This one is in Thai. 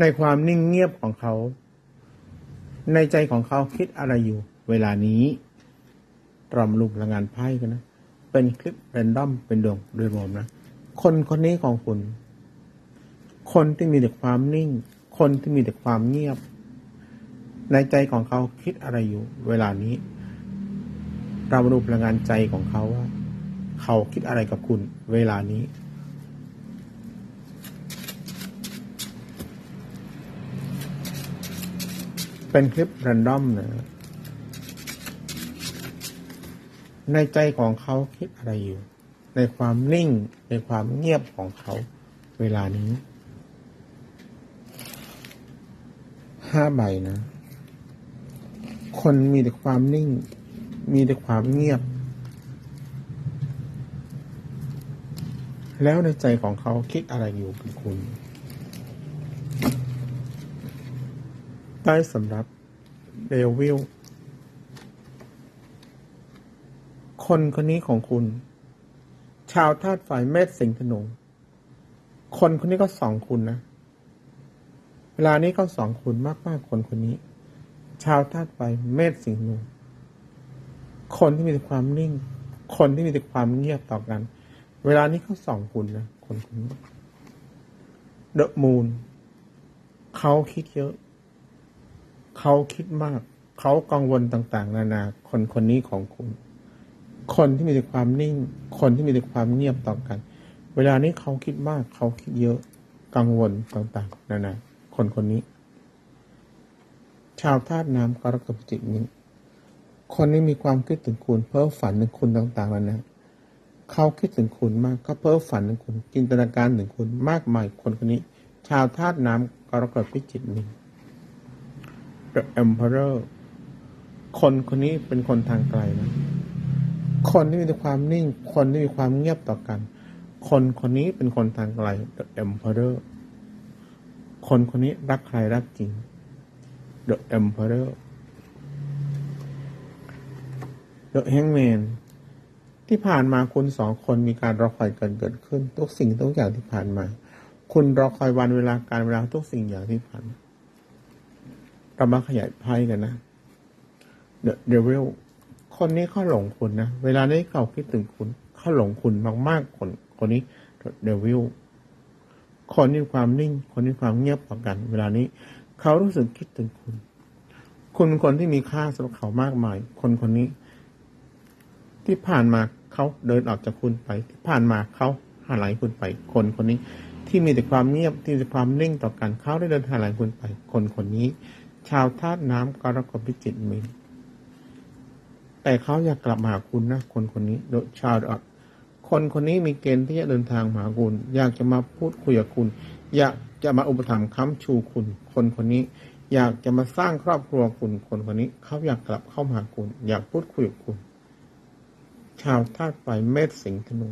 ในความนิ่งเงียบของเขา ในใจของเขาคิดอะไรอยู่ เวลานี้เรามลุพลังงานไพ่กันนะ เป็นคลิปแรนดอมเป็นดวงโดยรวมนะ คนคนนี้ของคุณ คนที่มีแต่ความนิ่ง คนที่มีแต่ความเงียบ ในใจของเขาคิดอะไรอยู่ เวลานี้เรามาดูพลังงานใจของเขาว่า เขาคิดอะไรกับคุณ เวลานี้ เป็นคลิปแรนดอมนะ ในใจของเขาคิดอะไรอยู่ ในความนิ่ง ในความเงียบของเขาเวลานี้ ห้าใบนะ คนมีแต่ความนิ่ง มีแต่ความเงียบ แล้วในใจของเขาคิดอะไรอยู่คุณ ได้สำหรับเดวิลคนคนนี้ของคุณ ชาวธาตุไฟเมษสิงห์ธนูคนคนนี้ก็สองคุณนะ เวลานี้ก็สองคุณมากๆคนคนนี้ ชาวธาตุไฟเมษสิงห์ธนูคนที่มีแต่ความนิ่ง คนที่มีแต่ความเงียบต่อกัน เวลานี้เขาสองคุณนะคนคนนี้เดอะมูนเขาคิดเยอะ เขาคิดมาก เขากังวลต่าง ๆ นานา คนคนนี้ของคุณ คนที่มีแต่ความนิ่ง คนที่มีแต่ความเงียบต่อกัน เวลานี้เขาคิดมาก เขาคิดเยอะ กังวลต่าง ๆ นานา คนคนนี้ ชาวธาตุน้ำกรกฎจิตนี้ คนนี้มีความคิดถึงคุณ เพ้อฝันถึงคุณต่างๆนานาเขาคิดถึงคุณมากเขาเพ้อฝันถึงคุณ จินตนาการถึงคุณมากมายคนคนนี้ ชาวธาตุน้ำกรกฎพิจิตนี้ The Emperor คนคนนี้เป็นคนทางไกลนะ คนที่มีความนิ่ง คนที่มีความเงียบต่อกัน คนคนนี้เป็นคนทางไกล The Emperor คนคนนี้รักใครรักจริง The Emperor The Hangman ที่ผ่านมาคุณสองคนมีการรอคอยกันเกิดขึ้น ทุกสิ่งทุกอย่างที่ผ่านมา คุณรอคอยวันเวลาการเวลาทุกสิ่งอย่างที่ผ่านมา เรามาขยายไพ่กันนะ The Devil คนนี้เขาหลงคุณนะ เวลานี้เขาคิดถึงคุณ เขาหลงคุณมากๆ คน คนนี้ The Devil คนที่มีความนิ่ง คนที่มีความเงียบต่อกัน เวลานี้ เขารู้สึกคิดถึงคุณ คุณเป็นคนที่มีค่าสำหรับเขามากมาย คนคนนี้ ที่ผ่านมาเขาเดินออกจากคุณไป ที่ผ่านมาเขาหาไหลคุณไป คนคนนี้ที่มีแต่ความเงียบที่มีแต่ความนิ่งต่อกันเขาได้เดินหาไหลคุณไป คนคนนี้ ชาวธาตุน้ำกรกฎพิจิตมีแต่เขาอยากกลับมาหาคุณนะคนคนนี้โดยชาวคนคนนี้มีเกณฑ์ที่จะเดินทางมาหาคุณ อยากจะมาพูดคุยกับคุณ อยากจะมาอุปถัมภ์ค้ำชูคุณ คนคนนี้ อยากจะมาสร้างครอบครัวคุณคนคนนี้เขาอยากกลับเข้ามาหาคุณ อยากพูดคุยกับคุณ ชาวธาตุไฟเมษสิงห์ธนู